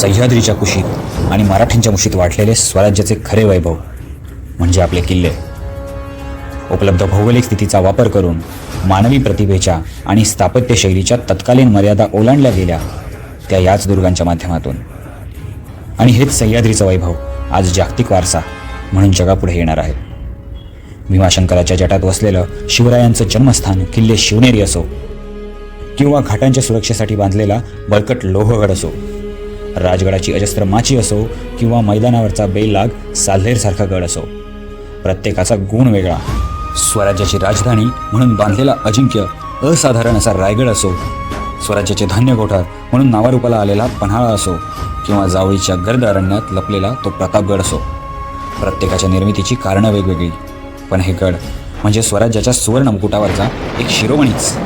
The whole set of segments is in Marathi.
सह्याद्रीच्या कुशीत आणि मराठ्यांच्या मुशीत वाटलेले स्वराज्याचे खरे वैभव म्हणजे आपले किल्ले. उपलब्ध भौगोलिक स्थितीचा वापर करून मानवी प्रतिभेच्या आणि स्थापत्यशैलीच्या तत्कालीन मर्यादा ओलांडल्या गेल्या त्या याच दुर्गांच्या माध्यमातून. आणि हेच सह्याद्रीचं वैभव आज जागतिक वारसा म्हणून जगापुढे येणार आहे. भीमाशंकराच्या जटात वसलेलं शिवरायांचं जन्मस्थान किल्ले शिवनेरी असो किंवा घाटांच्या सुरक्षेसाठी बांधलेला बळकट लोहगड असो राजगडाची अजस्त्र माची असो किंवा मैदानावरचा बेलाग साल्हेरसारखा गड असो. प्रत्येकाचा गुण वेगळा. स्वराज्याची राजधानी म्हणून बांधलेला अजिंक्य असाधारण असा रायगड असो. स्वराज्याचे धान्य कोठार म्हणून नावारूपाला आलेला पन्हाळा असो किंवा जावळीच्या गर्द अरण्यात लपलेला तो प्रतापगड असो. प्रत्येकाच्या निर्मितीची कारणं वेगवेगळी. पण हे गड म्हणजे स्वराज्याच्या सुवर्ण मुकुटावरचा एक शिरोमणीच.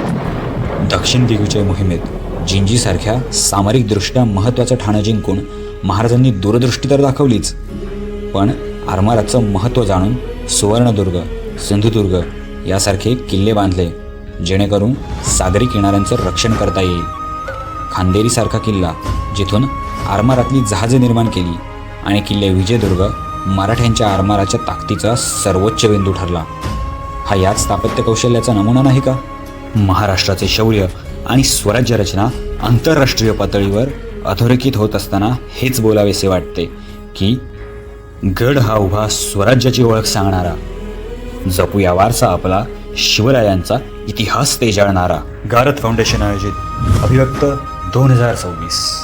दक्षिण दिग्विजय मोहिमेत जिंजीसारख्या सामरिकदृष्ट्या महत्त्वाचं ठाणं जिंकून महाराजांनी दूरदृष्टी तर दाखवलीच पण आरमाराचं महत्त्व जाणून सुवर्णदुर्ग सिंधुदुर्ग यासारखे किल्ले बांधले जेणेकरून सागरी किनाऱ्यांचं रक्षण करता येईल. खांदेरीसारखा किल्ला जिथून आरमारातली जहाजे निर्माण केली आणि किल्ले विजयदुर्ग मराठ्यांच्या आरमाराच्या ताकदीचा सर्वोच्च बिंदू ठरला. हा याच स्थापत्य कौशल्याचा नमुना नाही का? महाराष्ट्राचे शौर्य आणि स्वराज्य रचना आंतरराष्ट्रीय पातळीवर अधोरेखित होत असताना हेच बोलावेसे वाटते की गड हा उभा स्वराज्याची ओळख सांगणारा जपूया वारसा आपला शिवरायांचा इतिहास तेजाळणारा गारद फाउंडेशन आयोजित अभिव्यक्त दोन हजार सव्वीस.